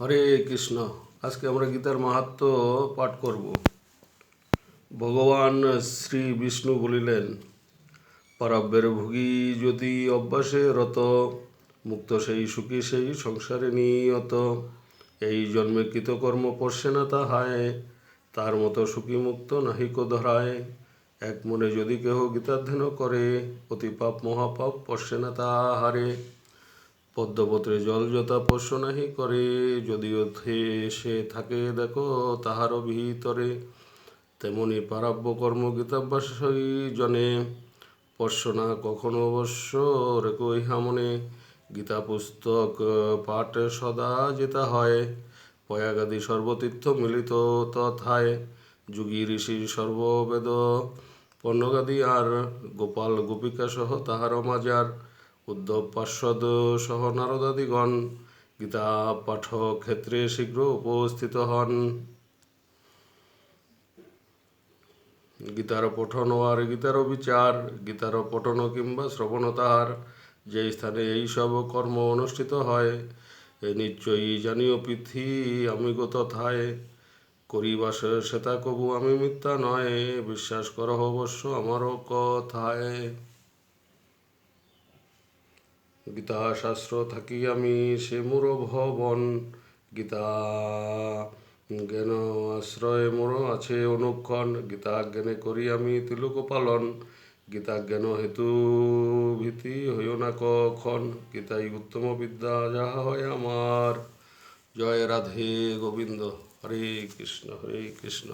হরে কৃষ্ণ। আজকে আমরা গীতার মাহাত্ম পাঠ করব। ভগবান শ্রী বিষ্ণু বলিলেন পরাব্যের ভোগী যদি অভ্যাসে রত, মুক্ত সেই সুখী সেই সংসারে নিয়ত। এই জন্মে কৃতকর্ম পড়ছে না তাহায়, তার মতো সুখী মুক্ত নাহিক ধরায়। এক মনে যদি কেহ গীতাধ্যয়ন করে, অতি পাপ মহাপাপ পড়ছে না তাহারে। পদ্মপত্রে জল যথা পোষ্য নাহি করে, যদিও সে থাকে দেখো তাহার ভিতরে। তেমনি পারাব্য কর্ম গীতাভ্যাস জনে পশ্য না কখনো অবশ্য রেখো ইহা মনে। গীতা পুস্তক, পাঠ সদা যেতা হয় পয়াগাদি সর্বতীর্থ মিলিত তথায়। যুগী ঋষি সর্ববেদ, পণ্যগাদি আর গোপাল গোপিকা সহ তাহার মাজার। উদ্ধব পার্শ্বদ সহ নারদাদিগণ গীতা পাঠ ক্ষেত্রে শীঘ্র উপস্থিত হন। গীতার পঠন আর গীতার বিচার গীতার পঠন কিংবা শ্রবণ তাহার, যে স্থানে এই সব কর্ম অনুষ্ঠিত হয়, এ নিশ্চয়ই জানিও পৃথি আমি গো তথায়। করিবাস সেতা কবু আমি মিথ্যা নয়, বিশ্বাস কর অবশ্য আমারও কথায়। গীতা শাস্ত্র থাকি আমি সে মোর ভবন গীতা জ্ঞান আশ্রয় মোর আছে অনুক্ষণ। গীতা জ্ঞানে করি আমি তিলক পালন। গীতা জ্ঞান হেতু ভীতি হইও না কখন। গীতাই উত্তম বিদ্যা, যাহা হয় আমার। জয় রাধে গোবিন্দ। হরে কৃষ্ণ হরে কৃষ্ণ।